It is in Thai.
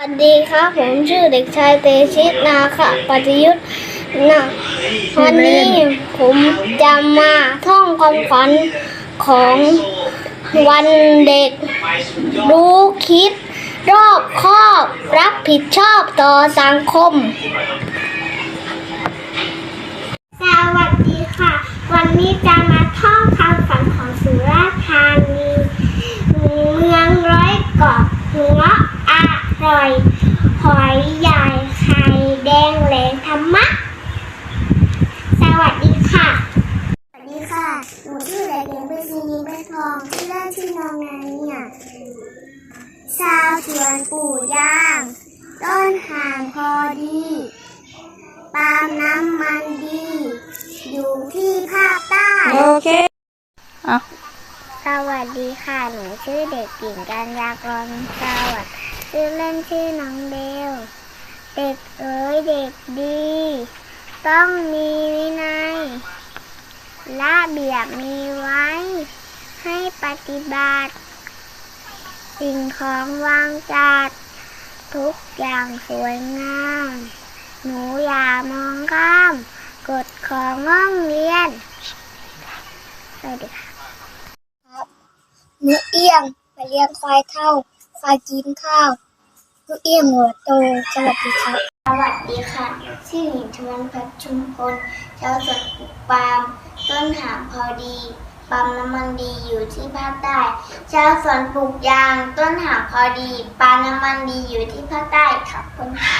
สวัสดีครับ ผมชื่อเด็กชายเตชิตนาค่ะปฏิยุทธ์นะวันนี้ผมจะมาท่องความฝันของวันเด็ก รู้คิด รอบคอบรับผิดชอบต่อสังคม สวัสดีค่ะ วันนี้จะมาท่องคำฝันของสุราษฎร์ธานีเมืองร้อยเกาะหัว อร่อยหอยใหญ่ไข่แดงแหลงธรรมะ สวัสดีค่ะ สวัสดีค่ะ หนูชื่อเด็กหญิงเบซีนีเบทองชื่อเล่นชื่อน้องนาเนี่ยชาวสวนปู่ย่าง ต้นห่างพอดีปาล์มน้ำมันดี อยู่ที่ภาคใต้ โอเคอะส วัสดีค่ะ หนูชื่อเด็กหญิงกัญญากรสวัสดิ์ชื่อเล่นชื่อน้องเบล เด็กเอ๋ยเด็กดี ต้องมีวินัยระเบียบมีไว้ ให้ปฏิบัติ สิ่งของวางจัด ทุกอย่างสวยงาม หนูอย่ามองข้าม กฎของห้องเรียนสวัสดีค่ะ หนูเอี้ยงไปเลี้ยงควายเท่า ควายกินข้าวหนูเอี้ยงหัวโตสวัสดีครับ สวัสดีค่ะ ชื่อหญิงชวนพัชชุมพลชาวสวนปลูกปาล์มต้นหางพอดีปาล์มน้ำมันดีอยู่ที่ภาคใต้ ชาวสวนปลูกยาง ต้นหางพอดีปาล์มน้ำมันดีอยู่ที่ภาคใต้ขอบคุณค่ะ